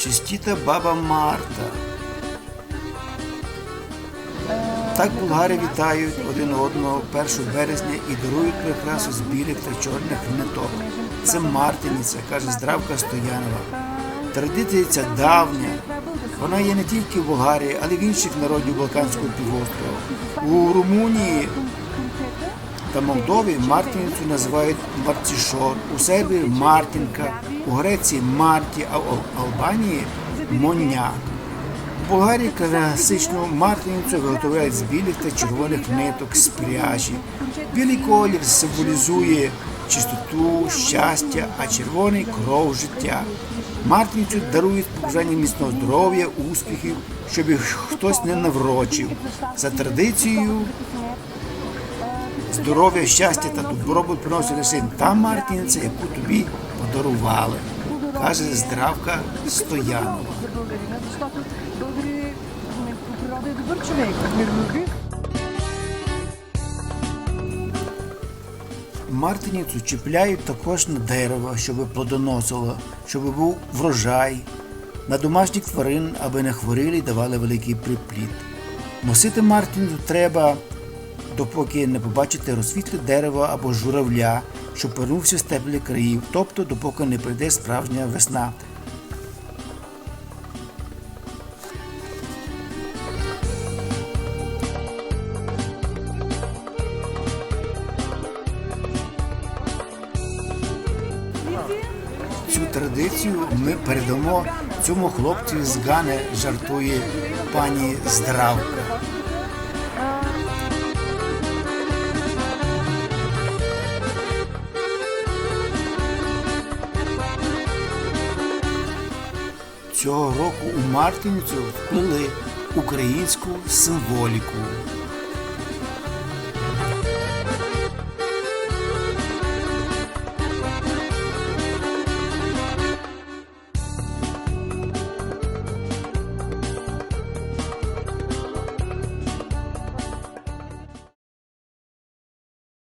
Чистіта баба Марта. Так булгари вітають один одного 1 березня і дарують прикрасу з білих та чорних ниток. Це Мартиниця, каже Здравка Стоянова. Традиція ця давня. Вона є не тільки в Болгарії, але й в інших народів Балканського півострова. У Румунії та Молдові Мартиницю називають Мартішор, у Сербії Мартінка, у Греції Марті, а в Албанії Моняк. У Болгарії класичну мартиницю виготовляють з білих та червоних ниток з пряжі. Білий колір символізує чистоту, щастя, а червоний кров життя. Мартиницю дарують побажання міцного здоров'я, успіхів, щоб їх хтось не наврочив. За традицією здоров'я, щастя та добробут приносить лише та Мартиниця, яку тобі подарували, каже здравка Стоянова. българина, защото българи по природа е добър човек, миролюбив. Мартиницю чіпляють також на дерево, щоб плодоносило, щоб був врожай, на домашніх тварин, аби не хворіли і давали великий приплід. Носити Мартиницю треба, допоки не побачите розсвітле дерево або журавля, що повернувся з теплих країв, тобто допоки не прийде справжня весна. Цю традицію ми передамо цьому хлопцю з Гани, жартує пані Здравка. Цього року у Мартиницю вплили українську символіку.